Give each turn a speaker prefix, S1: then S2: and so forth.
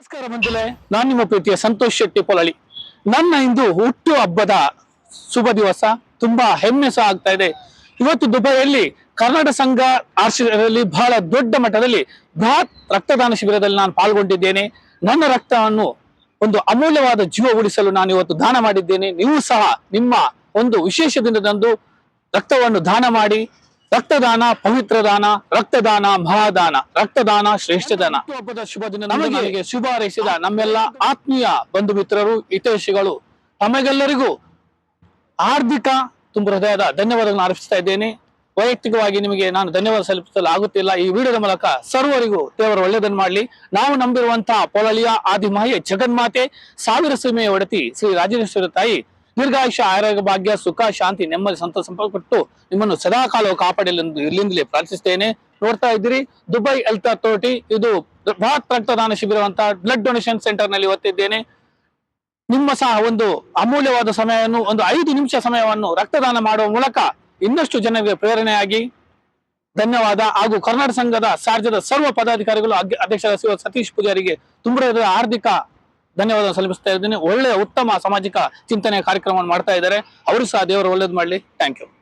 S1: ನಮಸ್ಕಾರ ಮಂಜುಲೆ ನಾನು ನಿಮ್ಮ ಪ್ರೀತಿಯ ಸಂತೋಷ್ ಶೆಟ್ಟಿ ಪೊಲಳಿ ನನ್ನ ಇಂದು ಹುಟ್ಟು ಹಬ್ಬದ ಶುಭ ದಿವಸ. ತುಂಬಾ ಹೆಮ್ಮೆ ಸಹ ಆಗ್ತಾ ಇದೆ. ಇವತ್ತು ದುಬೈಯಲ್ಲಿ ಕರ್ನಾಟಕ ಸಂಘ ಆರ್ಸಿದಲ್ಲಿ ಬಹಳ ದೊಡ್ಡ ಮಟ್ಟದಲ್ಲಿ ಬೃಹತ್ ರಕ್ತದಾನ ಶಿಬಿರದಲ್ಲಿ ನಾನು ಪಾಲ್ಗೊಂಡಿದ್ದೇನೆ. ನನ್ನ ರಕ್ತವನ್ನು ಒಂದು ಅಮೂಲ್ಯವಾದ ಜೀವ ಉಳಿಸಲು ನಾನು ಇವತ್ತು ದಾನ ಮಾಡಿದ್ದೇನೆ. ನೀವು ಸಹ ನಿಮ್ಮ ಒಂದು ವಿಶೇಷ ದಿನದಂದು ರಕ್ತವನ್ನು ದಾನ ಮಾಡಿ ರಕ್ತದಾನ ಪವಿತ್ರ ದಾನ ರಕ್ತದಾನ ಮಹಾದಾನ ರಕ್ತದಾನ ಶ್ರೇಷ್ಠ ದಾನ ಹಬ್ಬದ ಶುಭ ದಿನ ನಮಗೆ ಶುಭ ಹಾರೈಸಿದ ನಮ್ಮೆಲ್ಲ ಆತ್ಮೀಯ ಬಂಧು ಮಿತ್ರರು ಹಿತೈಷಿಗಳು ತಮಗೆಲ್ಲರಿಗೂ ಆರ್ಥಿಕ ತುಂಬ ಹೃದಯದ ಧನ್ಯವಾದಗಳನ್ನು ಅರ್ಪಿಸ್ತಾ ಇದ್ದೇನೆ. ವೈಯಕ್ತಿಕವಾಗಿ ನಿಮಗೆ ನಾನು ಧನ್ಯವಾದ ಸಲ್ಲಿಸಲು ಆಗುತ್ತಿಲ್ಲ. ಈ ವಿಡಿಯೋದ ಮೂಲಕ ಸರ್ವರಿಗೂ ದೇವರು ಒಳ್ಳೆಯದನ್ನು ಮಾಡಲಿ. ನಾವು ನಂಬಿರುವಂತಹ ಪೊಳಲಿಯ ಆದಿಮಾಯೆ ಜಗನ್ಮಾತೆ ಸಾವಿರ ಸೀಮೆಯ ಒಡತಿ ಶ್ರೀ ರಾಜೇಶ್ವರ ತಾಯಿ ದೀರ್ಘಾಯುಷ್ಯ ಆರೋಗ್ಯ, ಭಾಗ್ಯ, ಸುಖ, ಶಾಂತಿ, ನೆಮ್ಮದಿ, ಸಂತೋಷ ಸಂಪರ್ಕಪಟ್ಟು ನಿಮ್ಮನ್ನು ಸದಾಕಾಲ ಕಾಪಾಡಲೆಂದು ಇಲ್ಲಿಂದಲೇ ಪ್ರಾರ್ಥಿಸುತ್ತೇನೆ. ನೋಡ್ತಾ ಇದ್ದೀರಿ, ದುಬೈ ಹೆಲ್ತ್ ಅಥಾರಿಟಿ ಇದು ಬೃಹತ್ ರಕ್ತದಾನ ಶಿಬಿರವಂತ ಬ್ಲಡ್ ಡೊನೇಷನ್ ಸೆಂಟರ್ನಲ್ಲಿ ಇವತ್ತಿದ್ದೇನೆ ನಿಮ್ಮ ಸಹ ಒಂದು ಅಮೂಲ್ಯವಾದ ಸಮಯವನ್ನು, ಒಂದು ಐದು ನಿಮಿಷ ಸಮಯವನ್ನು ರಕ್ತದಾನ ಮಾಡುವ ಮೂಲಕ ಇನ್ನಷ್ಟು ಜನರಿಗೆ ಪ್ರೇರಣೆಯಾಗಿ ಧನ್ಯವಾದ. ಹಾಗೂ ಕರ್ನಾಟಕ ಸಂಘದ ಸಾರ್ಜದ ಸರ್ವ ಪದಾಧಿಕಾರಿಗಳು, ಅಧ್ಯಕ್ಷ ಅಧ್ಯಕ್ಷರ ಸತೀಶ್ ಪೂಜಾರಿಗೆ ತುಂಬ ಹಾರ್ದಿಕ ಧನ್ಯವಾದ ಸಲ್ಲಿಸ್ತಾ ಇದ್ದೀನಿ. ಒಳ್ಳೆಯ ಉತ್ತಮ ಸಾಮಾಜಿಕ ಚಿಂತನೆ ಕಾರ್ಯಕ್ರಮವನ್ನು ಮಾಡ್ತಾ ಇದ್ದಾರೆ. ಅವರು ಸಹ ದೇವರು ಒಳ್ಳೇದು ಮಾಡಲಿ. Thank you